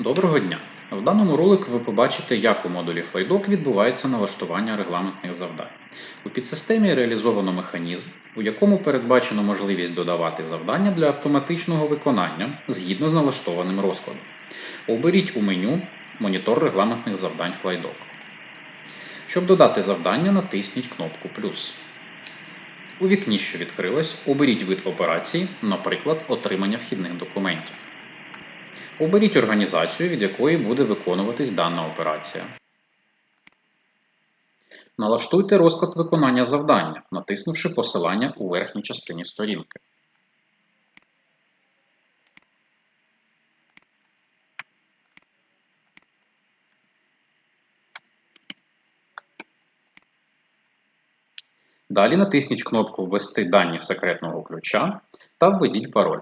Доброго дня! В даному ролику ви побачите, як у модулі FlyDoc відбувається налаштування регламентних завдань. У підсистемі реалізовано механізм, у якому передбачено можливість додавати завдання для автоматичного виконання згідно з налаштованим розкладом. Оберіть у меню Монітор регламентних завдань FlyDoc. Щоб додати завдання, натисніть кнопку плюс. У вікні, що відкрилось, оберіть вид операції, наприклад, отримання вхідних документів. Оберіть організацію, від якої буде виконуватись дана операція. Налаштуйте розклад виконання завдання, натиснувши посилання у верхній частині сторінки. Далі натисніть кнопку Ввести дані секретного ключа та введіть пароль.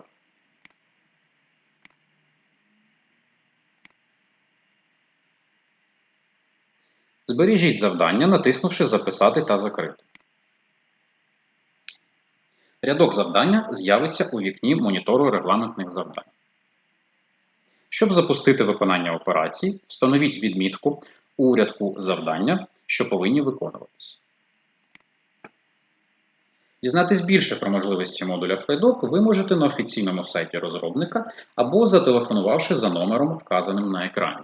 Збережіть завдання, натиснувши Записати та закрити. Рядок завдання з'явиться у вікні монітору регламентних завдань. Щоб запустити виконання операцій, встановіть відмітку у рядку завдання, що повинні виконуватись. Дізнатись більше про можливості модуля FlyDoc ви можете на офіційному сайті розробника або зателефонувавши за номером, вказаним на екрані.